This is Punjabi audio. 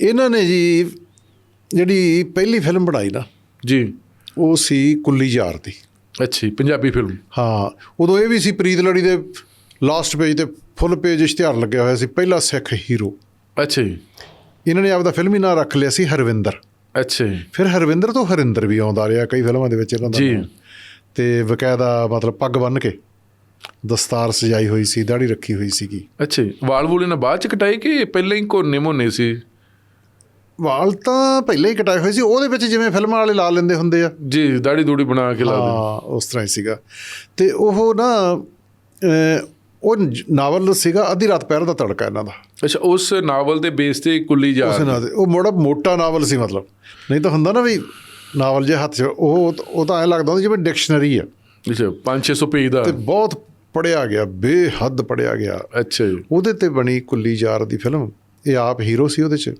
ਇਹਨਾਂ ਨੇ ਜੀ ਜਿਹੜੀ ਪਹਿਲੀ ਫਿਲਮ ਬਣਾਈ ਨਾ ਜੀ। ਉਹ ਸੀ ਕੁੱਲੀ ਯਾਰ ਦੀ। ਅੱਛਾ ਪੰਜਾਬੀ ਫਿਲਮ। ਹਾਂ ਉਦੋਂ ਇਹ ਵੀ ਸੀ ਪ੍ਰੀਤ ਲੜੀ ਦੇ ਲਾਸਟ ਪੇਜ ਤੇ ਫੁੱਲ ਪੇਜ ਇਸ਼ਤਿਹਾਰ ਲੱਗਿਆ ਹੋਇਆ ਸੀ ਪਹਿਲਾ ਸਿੱਖ ਹੀਰੋ। ਅੱਛਾ। ਜੀ ਇਹਨਾਂ ਨੇ ਆਪਦਾ ਫਿਲਮੀ ਨਾਂ ਰੱਖ ਲਿਆ ਸੀ ਹਰਵਿੰਦਰ। ਅੱਛਾ। ਜੀ ਫਿਰ ਹਰਵਿੰਦਰ ਤੋਂ ਹਰਿੰਦਰ ਵੀ ਆਉਂਦਾ ਰਿਹਾ ਕਈ ਫਿਲਮਾਂ ਦੇ ਵਿੱਚ ਇਹਨਾਂ ਦਾ ਜੀ। ਤੇ ਬਕਾਇਦਾ ਮਤਲਬ ਪੱਗ ਬੰਨ ਕੇ ਦਸਤਾਰ ਸਜਾਈ ਹੋਈ ਸੀ ਦਾੜੀ ਰੱਖੀ ਹੋਈ ਸੀਗੀ। ਅੱਛਾ। ਵਾਲ ਵੂਲ ਇਹਨਾਂ ਬਾਅਦ ਚ ਕਟਾਏ ਕਿ ਪਹਿਲਾਂ ਹੀ ਕੋਨੇ ਮੋਨੇ ਸੀ? ਵਾਲ ਤਾਂ ਪਹਿਲਾਂ ਹੀ ਕਟਾਏ ਹੋਏ ਸੀ ਉਹਦੇ ਵਿੱਚ ਜਿਵੇਂ ਫਿਲਮਾਂ ਵਾਲੇ ਲਾ ਲੈਂਦੇ ਹੁੰਦੇ ਆ। ਜੀ ਦਾੜੀ ਦੂੜੀ ਬਣਾ ਕੇ ਲਾ ਦੇ ਹਾਂ ਉਸ ਤਰ੍ਹਾਂ ਹੀ ਸੀਗਾ। ਤੇ ਉਹ ਨਾ ਉਹ ਨਾਵਲ ਸੀਗਾ ਅੱਧੀ ਰਾਤ ਪਹਿਰ ਦਾ ਤੜਕਾ ਇਹਨਾਂ ਦਾ। ਅੱਛਾ ਉਸ ਨਾਵਲ ਦੇ ਬੇਸ ਤੇ ਕੁੱਲੀ ਜਾ ਉਸ ਨਾਲ ਉਹ ਮੋੜਾ ਮੋਟਾ ਨਾਵਲ ਸੀ ਮਤਲਬ। ਨਹੀਂ ਤਾਂ ਹੁੰਦਾ ਨਾ ਵੀ ਨਾਵਲ ਜੇ ਹੱਥ 'ਚ ਉਹ ਉਹ ਤਾਂ ਐ ਲੱਗਦਾ ਹੁੰਦਾ ਜਿਵੇਂ ਡਿਕਸ਼ਨਰੀ ਆ। ਅੱਛਾ 5-600 ਪੇਜ ਦਾ। ਤੇ ਬਹੁਤ ਪੜਿਆ ਗਿਆ ਬੇਹੱਦ ਪੜਿਆ ਗਿਆ। ਅੱਛਾ ਜੀ। ਉਹਦੇ ਤੇ ਬਣੀ ਕੁੱਲੀ ਯਾਰ ਦੀ ਫਿਲਮ। ਇਹ ਆਪ ਹੀਰੋ ਸੀ ਉਹਦੇ 'ਚ।